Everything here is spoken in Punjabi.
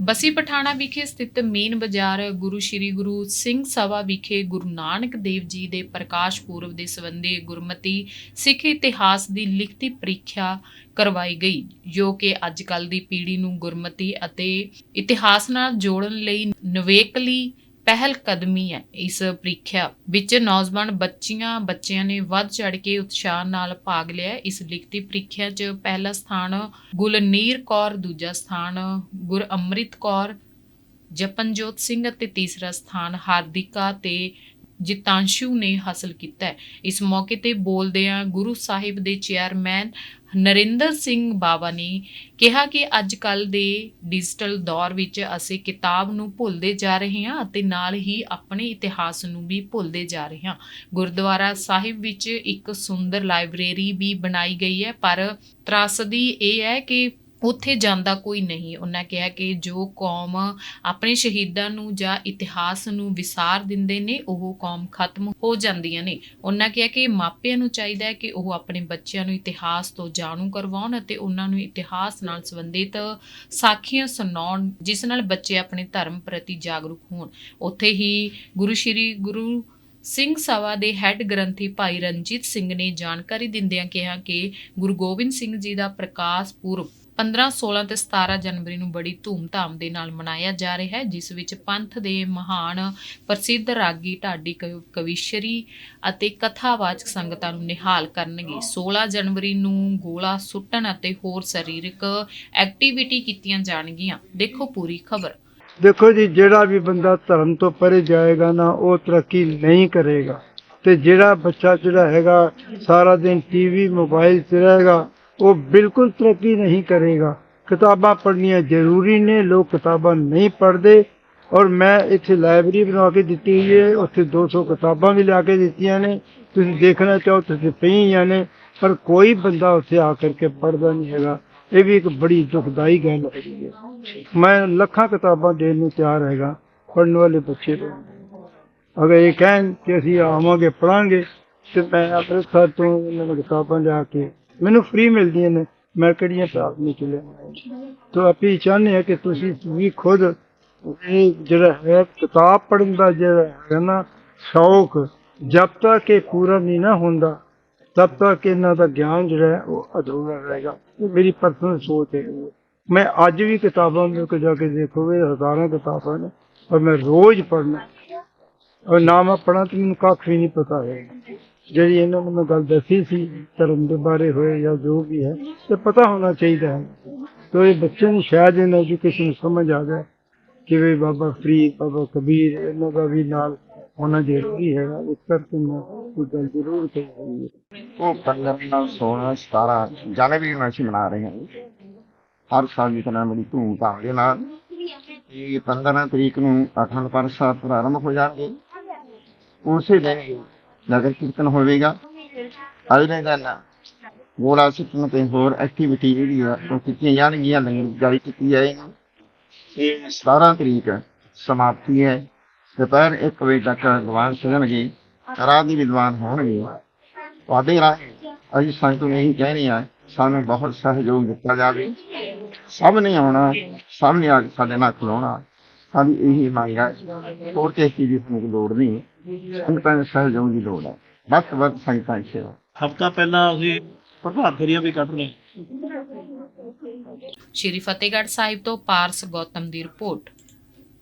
ਬਸੀ ਪਠਾਣਾ ਵਿਖੇ ਸਥਿਤ ਮੇਨ ਬਾਜ਼ਾਰ ਗੁਰੂ ਸ੍ਰੀ ਗੁਰੂ ਸਿੰਘ ਸਭਾ ਵਿਖੇ ਗੁਰੂ ਨਾਨਕ ਦੇਵ ਜੀ ਦੇ ਪ੍ਰਕਾਸ਼ ਪੁਰਬ ਦੇ ਸੰਬੰਧੀ ਗੁਰਮਤੀ ਸਿੱਖ ਇਤਿਹਾਸ ਦੀ ਲਿਖਤੀ ਪ੍ਰੀਖਿਆ ਕਰਵਾਈ ਗਈ, ਜੋ ਕਿ ਅੱਜ ਕੱਲ ਦੀ ਪੀੜ੍ਹੀ ਨੂੰ ਗੁਰਮਤੀ ਅਤੇ ਇਤਿਹਾਸ ਨਾਲ ਜੋੜਨ ਲਈ ਨਵੇਕਲੀ ਪਹਿਲ ਕਦਮੀ ਹੈ ਇਸ ਪ੍ਰੀਖਿਆ ਵਿੱਚ ਨੌਜਵਾਨ ਬੱਚੀਆਂ, ਬੱਚਿਆਂ ਨੇ ਵੱਧ ਚੜ ਕੇ ਉਤਸ਼ਾਹ ਨਾਲ ਭਾਗ ਲਿਆ ਇਸ ਲਿਖਤੀ ਪ੍ਰੀਖਿਆ 'ਚ ਪਹਿਲਾ ਸਥਾਨ ਗੁਲਨੀਰ ਕੌਰ, ਦੂਜਾ ਸਥਾਨ ਗੁਰ ਕੌਰ, ਜਪਨਜੋਤ ਸਿੰਘ ਅਤੇ ਤੀਸਰਾ ਸਥਾਨ ਹਾਰਦਿਕਾ ਤੇ ਜਿਤਾਂਸ਼ੂ ਨੇ ਹਾਸਲ ਕੀਤਾ ਹੈ। ਇਸ ਮੌਕੇ ਤੇ ਬੋਲਦਿਆਂ ਗੁਰੂ ਸਾਹਿਬ ਦੇ ਚੇਅਰਮੈਨ ਨਰਿੰਦਰ ਸਿੰਘ ਬਾਵਾ ਨੇ ਕਿਹਾ ਕਿ ਅੱਜ ਕੱਲ ਦੇ ਡਿਜੀਟਲ ਦੌਰ ਵਿੱਚ ਅਸੀਂ ਕਿਤਾਬ ਨੂੰ ਭੁੱਲਦੇ ਜਾ ਰਹੇ ਹਾਂ ਅਤੇ ਨਾਲ ਹੀ ਆਪਣੇ ਇਤਿਹਾਸ ਨੂੰ ਵੀ ਭੁੱਲਦੇ ਜਾ ਰਹੇ ਹਾਂ। ਗੁਰਦੁਆਰਾ ਸਾਹਿਬ ਵਿੱਚ ਇੱਕ ਸੁੰਦਰ ਲਾਇਬ੍ਰੇਰੀ ਵੀ ਬਣਾਈ ਗਈ ਹੈ, ਪਰ ਤਰਾਸਦੀ ਇਹ ਹੈ ਕਿ ਉੱਥੇ ਜਾਂਦਾ ਕੋਈ ਨਹੀਂ। ਉਹਨਾਂ ਕਿਹਾ ਕਿ ਜੋ ਕੌਮ ਆਪਣੇ ਸ਼ਹੀਦਾਂ ਨੂੰ ਜਾਂ ਇਤਿਹਾਸ ਨੂੰ ਵਿਸਾਰ ਦਿੰਦੇ ਨੇ, ਉਹ ਕੌਮ ਖਤਮ ਹੋ ਜਾਂਦੀਆਂ ਨੇ। ਉਹਨਾਂ ਕਿਹਾ ਕਿ ਮਾਪਿਆਂ ਨੂੰ ਚਾਹੀਦਾ ਹੈ ਕਿ ਉਹ ਆਪਣੇ ਬੱਚਿਆਂ ਨੂੰ ਇਤਿਹਾਸ ਤੋਂ ਜਾਣੂ ਕਰਵਾਉਣ ਅਤੇ ਉਹਨਾਂ ਨੂੰ ਇਤਿਹਾਸ ਨਾਲ ਸੰਬੰਧਿਤ ਸਾਖੀਆਂ ਸੁਣਾਉਣ, ਜਿਸ ਨਾਲ ਬੱਚੇ ਆਪਣੇ ਧਰਮ ਪ੍ਰਤੀ ਜਾਗਰੂਕ ਹੋਣ। ਉੱਥੇ ਹੀ ਗੁਰੂ ਸ਼੍ਰੀ ਗੁਰੂ ਸਿੰਘ ਸਭਾ ਦੇ ਹੈੱਡ ਗ੍ਰੰਥੀ ਭਾਈ ਰਣਜੀਤ ਸਿੰਘ ਨੇ ਜਾਣਕਾਰੀ ਦਿੰਦਿਆਂ ਕਿਹਾ ਕਿ ਗੁਰੂ ਗੋਬਿੰਦ ਸਿੰਘ ਜੀ ਦਾ ਪ੍ਰਕਾਸ਼ ਪੁਰਬ 15 16 ਤੇ 17 ਜਨਵਰੀ ਨੂੰ ਬੜੀ ਧੂਮ-ਧਾਮ ਦੇ ਨਾਲ ਮਨਾਇਆ ਜਾ ਰਿਹਾ ਹੈ, ਜਿਸ ਵਿੱਚ ਪੰਥ ਦੇ ਮਹਾਨ ਪ੍ਰਸਿੱਧ ਰਾਗੀ ਢਾਡੀ ਕਵ- ਕਵੀਸ਼ਰੀ ਅਤੇ ਕਥਾਵਾਚਕ ਸੰਗਤਾਂ ਨੂੰ ਨਿਹਾਲ ਕਰਨਗੇ। 16 ਜਨਵਰੀ ਨੂੰ ਗੋਲਾ ਸੁੱਟਣ ਅਤੇ ਹੋਰ ਸਰੀਰਕ ਐਕਟੀਵਿਟੀ ਕੀਤੀਆਂ ਜਾਣਗੀਆਂ। ਦੇਖੋ ਪੂਰੀ ਖਬਰ। ਦੇਖੋ ਜੀ, ਜਿਹੜਾ ਵੀ ਬੰਦਾ ਧਰਮ ਤੋਂ ਪਰੇ ਜਾਏਗਾ ਨਾ, ਉਹ ਤਰੱਕੀ ਨਹੀਂ ਕਰੇਗਾ। ਤੇ ਜਿਹੜਾ ਬੱਚਾ ਜਿਹੜਾ ਹੈਗਾ, ਸਾਰਾ ਦਿਨ ਟੀਵੀ, ਮੋਬਾਈਲ 'ਚ ਰਹੇਗਾ ਉਹ ਬਿਲਕੁਲ ਤਰੱਕੀ ਨਹੀਂ ਕਰੇਗਾ। ਕਿਤਾਬਾਂ ਪੜ੍ਹਨੀਆਂ ਜ਼ਰੂਰੀ ਨੇ, ਲੋਕ ਕਿਤਾਬਾਂ ਨਹੀਂ ਪੜ੍ਹਦੇ। ਔਰ ਮੈਂ ਇੱਥੇ ਲਾਇਬ੍ਰੇਰੀ ਬਣਾ ਕੇ ਦਿੱਤੀ ਹੋਈ ਹੈ, ਉੱਥੇ 200 ਕਿਤਾਬਾਂ ਵੀ ਲਿਆ ਕੇ ਦਿੱਤੀਆਂ ਨੇ। ਤੁਸੀਂ ਦੇਖਣਾ ਚਾਹੋ, ਤੁਸੀਂ ਪਈਆਂ ਨੇ, ਪਰ ਕੋਈ ਬੰਦਾ ਉੱਥੇ ਆ ਕਰਕੇ ਪੜ੍ਹਦਾ ਨਹੀਂ ਹੈਗਾ। ਇਹ ਵੀ ਇੱਕ ਬੜੀ ਦੁਖਦਾਈ ਗੱਲ ਹੈਗੀ ਹੈ। ਮੈਂ ਲੱਖਾਂ ਕਿਤਾਬਾਂ ਦੇਣ ਨੂੰ ਤਿਆਰ ਹੈਗਾ, ਪੜ੍ਹਨ ਵਾਲੇ ਬੱਚੇ ਤੋਂ ਅਗਰ ਇਹ ਕਹਿਣ ਕਿ ਅਸੀਂ ਆਵਾਂਗੇ ਪੜਾਂਗੇ ਤੇ ਮੈਂ ਅੰਮ੍ਰਿਤਸਰ ਤੋਂ ਇਹਨਾਂ ਨੂੰ ਕਿਤਾਬਾਂ ਲਿਆ ਕੇ ਮੈਨੂੰ ਫ੍ਰੀ ਮਿਲਦੀਆਂ ਨੇ। ਮੈਂ ਕਿਹੜੀਆਂ ਪ੍ਰਾਪਤ ਨਹੀਂ ਚਲੇ ਤੋ ਆਪੀ ਚਾਹੁੰਦੇ ਹਾਂ ਕਿ ਤੁਸੀਂ ਵੀ ਖੁਦ ਇਹ ਜਿਹੜਾ ਹੈ, ਕਿਤਾਬ ਪੜ੍ਹਨ ਦਾ ਜਿਹੜਾ ਹੈ ਨਾ ਸ਼ੌਕ ਜਦ ਤੱਕ ਇਹ ਪੂਰਾ ਨਹੀਂ ਨਾ ਹੁੰਦਾ, ਤਬ ਤੱਕ ਇਹਨਾਂ ਦਾ ਗਿਆਨ ਜਿਹੜਾ ਹੈ ਉਹ ਅਧੂਰਾ ਰਹੇਗਾ। ਇਹ ਮੇਰੀ ਪਰਸਨਲ ਸੋਚ ਹੈ। ਮੈਂ ਅੱਜ ਵੀ ਕਿਤਾਬਾਂ ਵਿੱਚ ਜਾ ਕੇ ਦੇਖੋਗੇ ਹਜ਼ਾਰਾਂ ਕਿਤਾਬਾਂ ਨੇ, ਔਰ ਮੈਂ ਰੋਜ਼ ਪੜ੍ਹਨਾ। ਔਰ ਨਾ ਮੈਂ ਪੜ੍ਹਾਂ ਤੇ ਮੈਨੂੰ ਕੱਖ ਵੀ ਨਹੀਂ ਪਤਾ ਹੈ ਜਿਹੜੀ ਇਹਨਾਂ ਨੂੰ ਮੈਂ ਗੱਲ ਦੱਸੀ ਸੀ, ਧਰਮ ਦੇ ਬਾਰੇ ਹੋਏ ਜਾਂ ਜੋ ਵੀ ਹੈ ਤੇ ਪਤਾ ਹੋਣਾ ਚਾਹੀਦਾ ਹੈ। ਤੋ ਇਹ ਬੱਚੇ ਨੂੰ ਸ਼ਾਇਦ ਇਹਨਾਂ ਐਜੂਕੇਸ਼ਨ ਸਮਝ ਆ ਜਾਏ ਕਿ ਵੀ ਬਾਬਾ ਫਰੀਦ, ਬਾਬਾ ਕਬੀਰ, ਇਹਨਾਂ ਦਾ ਵੀ ਨਾਲ ਹੋਣਾ ਜ਼ਰੂਰੀ ਹੈਗਾ ਇਸ ਕਰਕੇ ਮੈਂ ਇਹ ਗੱਲ ਜ਼ਰੂਰ ਕਹੀ ਉਹ 15 16 17 ਜਨਵਰੀ ਨੂੰ ਅਸੀਂ ਮਨਾ ਰਹੇ ਹਾਂ। ਹਰ ਸਾਲ ਦੀ ਤਰ੍ਹਾਂ ਬੜੀ ਧੂਮ-ਧਾਮ ਦੇ ਨਾਲ ਇਹ 15 ਤਰੀਕ ਨੂੰ ਅਖੰਡ ਪਾਠ ਸਾਹਿਬ ਪ੍ਰਾਰੰਭ ਹੋ ਜਾਣਗੇ। ਉਸੇ ਦਿਨ ਨਗਰ ਕੀਰਤਨ ਹੋਵੇਗਾ। ਅਗਲੇ ਦਿਨ ਗੋਲਾ ਸਿੱਟਣ ਤੇ ਹੋਰ ਐਕਟੀਵਿਟੀ ਜਿਹੜੀ ਆ, ਉਹ ਕੀਤੀਆਂ ਜਾਣਗੀਆਂ, ਲੰਗਰ ਜਾਰੀ ਕੀਤੀ ਜਾਏਗੀ। ਇਹ 17 ਤਰੀਕ ਸਮਾਪਤੀ ਹੈ। ਦੁਪਹਿਰ 1 ਵਜੇ ਤੱਕ ਦੀਵਾਨ ਸਜਣਗੇ ਰਾਤ ਦੀ ਵਿਦਵਾਨ ਹੋਣਗੇ। ਤੁਹਾਡੇ ਰਾਹੀਂ ਅਸੀਂ ਸੰਗਤ ਨੂੰ ਇਹੀ ਕਹਿ ਰਹੇ ਹਾਂ, ਸਾਨੂੰ ਬਹੁਤ ਸਹਿਯੋਗ ਦਿੱਤਾ ਜਾਵੇ। ਸਭ ਨੇ ਆਉਣਾ, ਸਭ ਨੇ ਆ ਕੇ ਸਾਡੇ ਨਾਲ ਖਲੋਣਾ। ਸਾਡੀ ਇਹੀ ਮੰਗ ਹੈ। ਹੋਰ ਕਿਸੇ ਦੀ ਸਾਨੂੰ ਲੋੜ ਨਹੀਂ। ਸੰਗਤਾਂ ਦੇ ਸਹਿਯੋਗ ਦੀ ਲੋੜ ਹੈ। ਤੋਂ ਵੱਧ ਸੰਗਤਾਂ ਦੀ ਸੇਵਾ। ਹਫਤਾ ਪਹਿਲਾਂ ਅਸੀਂ ਪ੍ਰਭਾਤ ਫੇਰੀਆਂ ਵੀ ਕੱਢ ਰਹੇ ਸ਼੍ਰੀ ਫਤਿਹਗੜ੍ਹ ਸਾਹਿਬ ਤੋਂ ਪਾਰਸ ਗੌਤਮ ਦੀ ਰਿਪੋਰਟ।